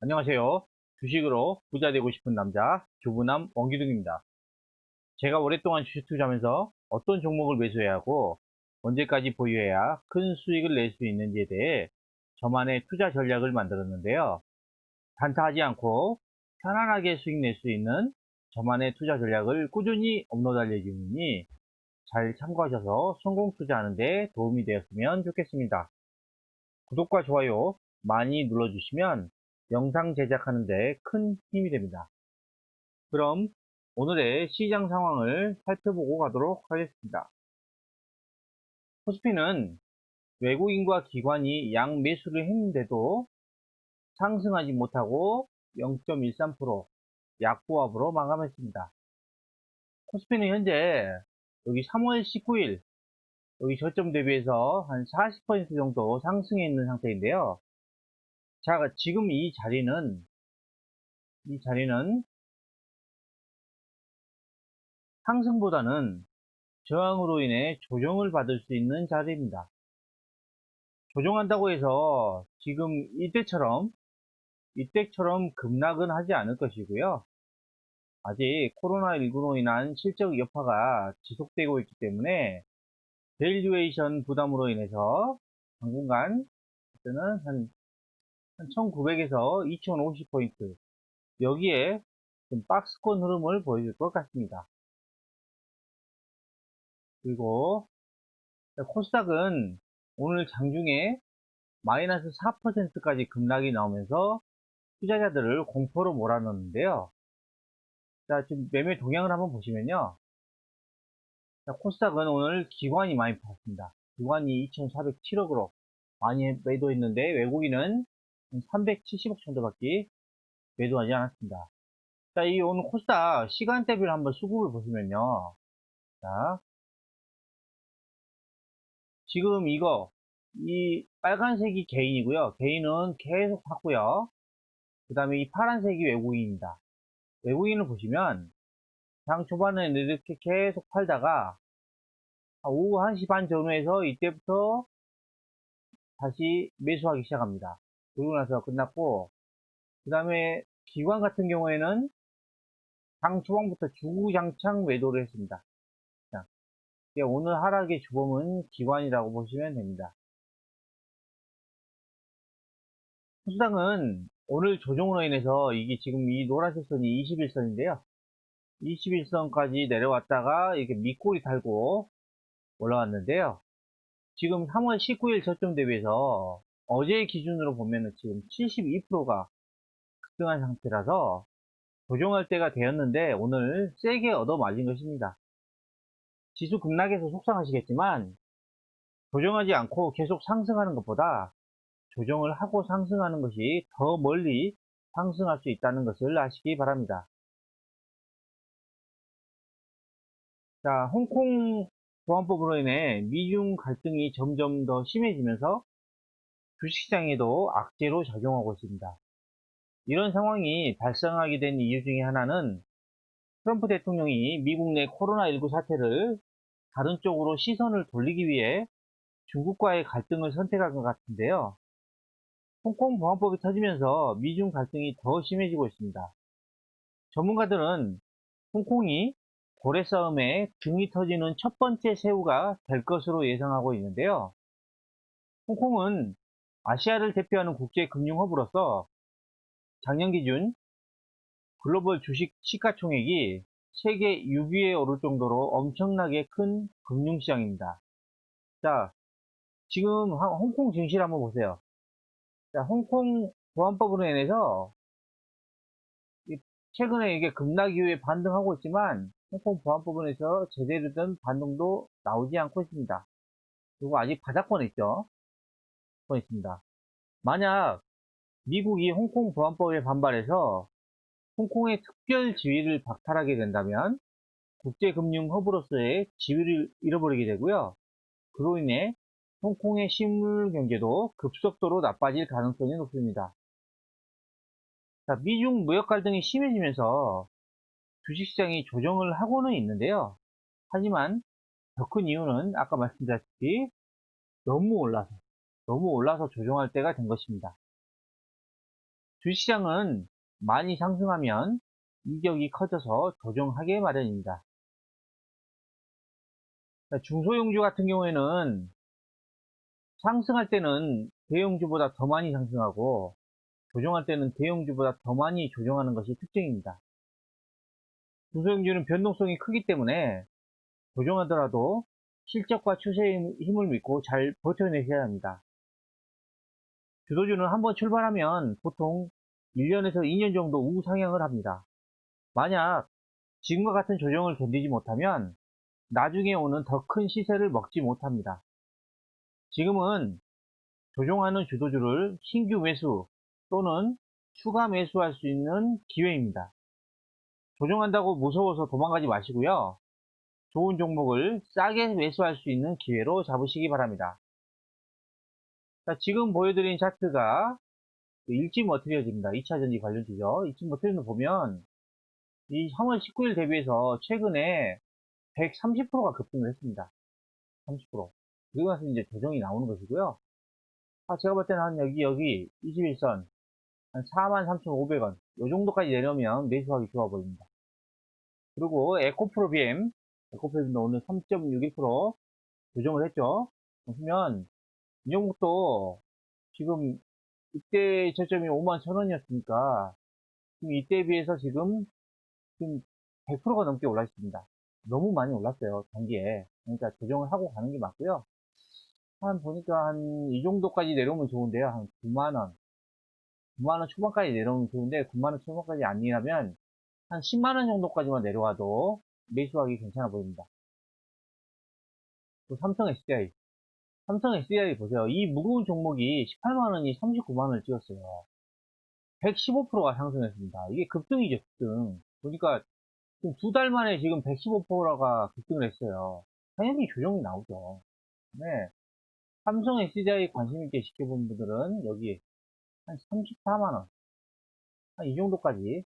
안녕하세요. 주식으로 부자 되고 싶은 남자, 주부남 원기둥입니다. 제가 오랫동안 주식 투자하면서 어떤 종목을 매수해야 하고 언제까지 보유해야 큰 수익을 낼 수 있는지에 대해 저만의 투자 전략을 만들었는데요. 단타하지 않고 편안하게 수익 낼 수 있는 저만의 투자 전략을 꾸준히 업로드할 예정이니 잘 참고하셔서 성공 투자하는데 도움이 되었으면 좋겠습니다. 구독과 좋아요 많이 눌러주시면 영상 제작하는 데 큰 힘이 됩니다. 그럼 오늘의 시장 상황을 살펴보고 가도록 하겠습니다. 코스피는 외국인과 기관이 양 매수를 했는데도 상승하지 못하고 0.13% 약보합으로 마감했습니다. 코스피는 현재 여기 3월 19일 여기 저점 대비해서 한 40% 정도 상승해 있는 상태인데요. 자, 지금 이 자리는, 이 자리는 상승보다는 저항으로 인해 조정을 받을 수 있는 자리입니다. 조정한다고 해서 지금 이때처럼, 이때처럼 급락은 하지 않을 것이고요. 아직 코로나19로 인한 실적 여파가 지속되고 있기 때문에 밸류에이션 부담으로 인해서 당분간 그때는 한, 한 1900에서 2050포인트 여기에 좀 박스권 흐름을 보여줄 것 같습니다. 그리고 코스닥은 오늘 장중에 마이너스 4%까지 급락이 나오면서 투자자들을 공포로 몰아넣는데요. 자, 지금 매매 동향을 한번 보시면요. 자, 코스닥은 오늘 기관이 많이 팔았습니다. 기관이 2,407억으로 많이 매도했는데 외국인은 370억 정도밖에 매도하지 않았습니다. 자, 이 오늘 코스닥 시간대별 한번 수급을 보시면요. 자, 지금 이거 이 빨간색이 개인이고요. 개인은 계속 샀고요. 그 다음에 이 파란색이 외국인입니다. 외국인을 보시면 장 초반에는 이렇게 계속 팔다가 오후 1시 반 전후에서 이때부터 다시 매수하기 시작합니다. 그러고 나서 끝났고 그 다음에 기관 같은 경우에는 장 초반부터 주구장창 매도를 했습니다. 자, 오늘 하락의 주범은 기관이라고 보시면 됩니다. 수당은 오늘 조정으로 인해서 이게 지금 이 노란색 선이 21선인데요. 21선까지 내려왔다가 이렇게 밑꼬리 달고 올라왔는데요. 지금 3월 19일 저점 대비해서 어제 기준으로 보면은 지금 72%가 급등한 상태라서 조정할 때가 되었는데 오늘 세게 얻어 맞은 것입니다. 지수 급락해서 속상하시겠지만 조정하지 않고 계속 상승하는 것보다 조정을 하고 상승하는 것이 더 멀리 상승할 수 있다는 것을 아시기 바랍니다. 자, 홍콩 보안법으로 인해 미중 갈등이 점점 더 심해지면서 주식시장에도 악재로 작용하고 있습니다. 이런 상황이 발생하게 된 이유 중에 하나는 트럼프 대통령이 미국 내 코로나19 사태를 다른 쪽으로 시선을 돌리기 위해 중국과의 갈등을 선택한 것 같은데요. 홍콩 보안법이 터지면서 미중 갈등이 더 심해지고 있습니다. 전문가들은 홍콩이 고래 싸움에 등이 터지는 첫 번째 새우가 될 것으로 예상하고 있는데요. 홍콩은 아시아를 대표하는 국제 금융 허브로서 작년 기준 글로벌 주식 시가총액이 세계 6위에 오를 정도로 엄청나게 큰 금융시장입니다. 자, 지금 홍콩 증시를 한번 보세요. 자, 홍콩 보안법으로 인해서 최근에 이게 급락 이후에 반등하고 있지만 홍콩 보안법으로 인해서 제대로 된 반등도 나오지 않고 있습니다. 그리고 아직 바닥권에 있죠. 권 있습니다. 만약 미국이 홍콩 보안법에 반발해서 홍콩의 특별 지위를 박탈하게 된다면 국제금융 허브로서의 지위를 잃어버리게 되고요. 그로 인해 홍콩의 실물 경제도 급속도로 나빠질 가능성이 높습니다. 자, 미중 무역 갈등이 심해지면서 주식시장이 조정을 하고는 있는데요. 하지만 더 큰 이유는 아까 말씀드렸다시피 너무 올라서 너무 올라서 조정할 때가 된 것입니다. 주시장은 많이 상승하면 이격이 커져서 조정하게 마련입니다. 자, 중소형주 같은 경우에는 상승할 때는 대형주보다 더 많이 상승하고 조정할 때는 대형주보다 더 많이 조정하는 것이 특징입니다. 중소형주는 변동성이 크기 때문에 조정하더라도 실적과 추세의 힘을 믿고 잘 버텨내셔야 합니다. 주도주는 한번 출발하면 보통 1년에서 2년 정도 우상향을 합니다. 만약 지금과 같은 조정을 견디지 못하면 나중에 오는 더 큰 시세를 먹지 못합니다. 지금은 조종하는 주도주를 신규 매수 또는 추가 매수할 수 있는 기회입니다. 조종한다고 무서워서 도망가지 마시고요. 좋은 종목을 싸게 매수할 수 있는 기회로 잡으시기 바랍니다. 자, 지금 보여드린 차트가 일지 머트리얼입니다. 2차 전지 관련주죠. 일지 머트리얼 보면 이 3월 19일 대비해서 최근에 130%가 급등을 했습니다. 30%. 그리고 나서 이제 조정이 나오는 것이고요. 아, 제가 볼 때는 한 여기, 여기, 21선, 한 43,500원. 요 정도까지 내려오면 매수하기 좋아 보입니다. 그리고 에코프로 BM, 에코프로비엠도 오늘 3.61% 조정을 했죠. 보시면, 이 종목도 지금 이때 저점이 5만 1,000원이었으니까, 지금 이때에 비해서 지금, 지금 100%가 넘게 올라 있습니다. 너무 많이 올랐어요, 단기에. 그러니까 조정을 하고 가는 게 맞고요. 한 보니까 한 이 정도까지 내려오면 좋은데요. 한 9만 원. 9만 원 초반까지 내려오면 좋은데 9만 원 초반까지 아니라면 한 10만 원 정도까지만 내려와도 매수하기 괜찮아 보입니다. 또 삼성 SDI. 삼성 SDI 보세요. 이 무거운 종목이 18만원이 39만원을 찍었어요. 115%가 상승했습니다. 이게 급등이죠, 급등. 보니까 지금 두 달 만에 지금 115%가 급등을 했어요. 당연히 조정이 나오죠. 네. 삼성 SDI 관심 있게 지켜본 분들은 여기 한 34만원. 한 이 정도까지,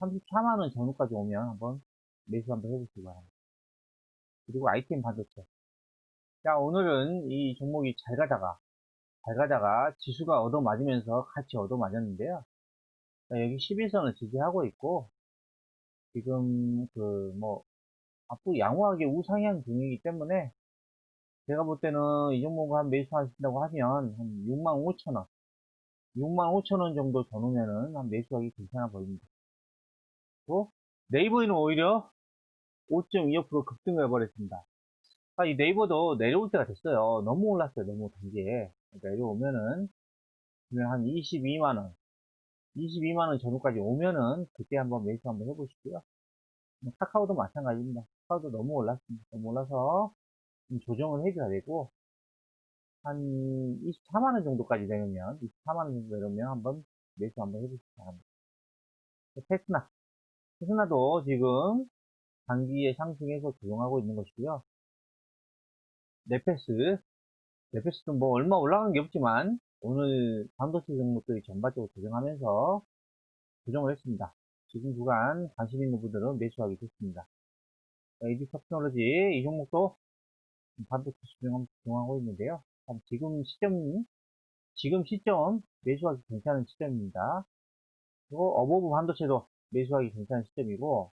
34만원 정도까지 오면 한번 매수 한번 해보시기 바랍니다. 그리고 아이템 반도체. 자, 오늘은 이 종목이 잘 가다가, 잘 가다가 지수가 얻어맞으면서 같이 얻어맞았는데요. 자, 여기 11선을 지지하고 있고, 지금 그 뭐 앞으로 양호하게 우상향 중이기 때문에 제가 볼 때는 이 종목을 한 매수하신다고 하면 한 6만 5천 원 6만 5천 원 정도 더 놓으면은 한 매수하기 괜찮아 보입니다. 또 네이버에는 오히려 5.25% 급등을 해버렸습니다. 아, 이 네이버도 내려올 때가 됐어요. 너무 올랐어요. 너무 단기에. 내려오면은 한 22만원 22만원 전후까지 오면은 그때 한번 매수 한번 해보시고요. 뭐 카카오도 마찬가지입니다. 카카오도 너무 올랐습니다. 너무 올라서 좀 조정을 해줘야 되고 한 24만원 정도까지 내려면 24만원 정도 내려면 한번 매수 한번 해보시기 바랍니다. 테스나 테스나도 지금 단기에 상승해서 조정하고 있는 것이고요. 네페스 네페스도 뭐 얼마 올라간 게 없지만 오늘 반도체 종목들이 전반적으로 조정하면서 조정을 했습니다. 지금 구간 관심 있는 분들은 매수하기 좋습니다. AD 테크놀로지 이 종목도 반도체 조정하고 있는데요. 지금 시점 지금 시점 매수하기 괜찮은 시점입니다. 그리고 어버브 반도체도 매수하기 괜찮은 시점이고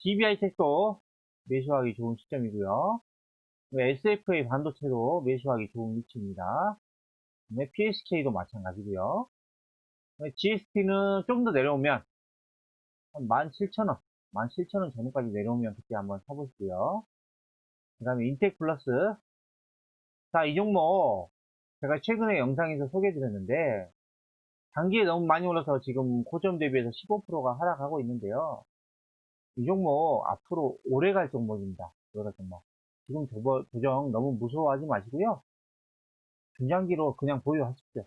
DBI 택도 매수하기 좋은 시점이고요. SFA 반도체도 매수하기 좋은 위치입니다. 네, PSK도 마찬가지고요. GST는 좀 더 내려오면 한 17,000원, 17,000원 전후까지 내려오면 그때 한번 사보시고요. 그 다음에 인텍 플러스 자, 이 종목 제가 최근에 영상에서 소개해드렸는데 단기에 너무 많이 올라서 지금 고점 대비해서 15%가 하락하고 있는데요. 이 종목 앞으로 오래 갈 종목입니다. 갈 종목. 지금 조정 너무 무서워하지 마시고요. 중장기로 그냥 보유하십시오.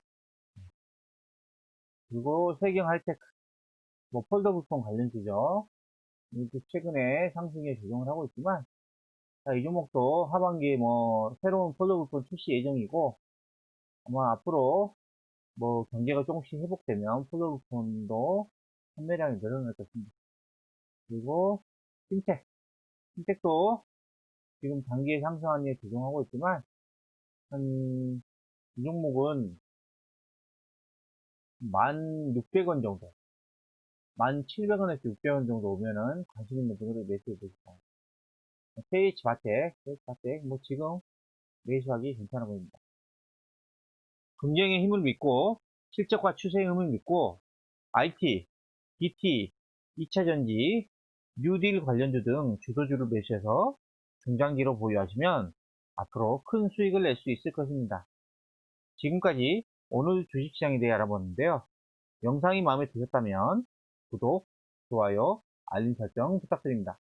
그리고 세경 하이테크, 뭐 폴더 부품 관련주죠. 이렇게 최근에 상승에 조정을 하고 있지만, 자, 이 종목도 하반기에 뭐 새로운 폴더 부품 출시 예정이고, 아마 앞으로 뭐 경제가 조금씩 회복되면 폴더 부품도 판매량이 늘어날 것입니다. 그리고 핀텍, 핀텍도 지금 단기에 상승한 에 조정하고 있지만, 한 이 종목은 1,600원 정도, 1,700원에서 600원 정도 오면은 관심 있는 분으로 매수해 보시고, KH 바텍, KH 바텍, 뭐 지금 매수하기 괜찮아 보입니다. 긍정의 힘을 믿고, 실적과 추세의 힘을 믿고, IT, BT, 2차전지, 뉴딜 관련주 등 주도주를 매수해서 중장기로 보유하시면 앞으로 큰 수익을 낼 수 있을 것입니다. 지금까지 오늘 주식시장에 대해 알아봤는데요. 영상이 마음에 드셨다면 구독, 좋아요, 알림 설정 부탁드립니다.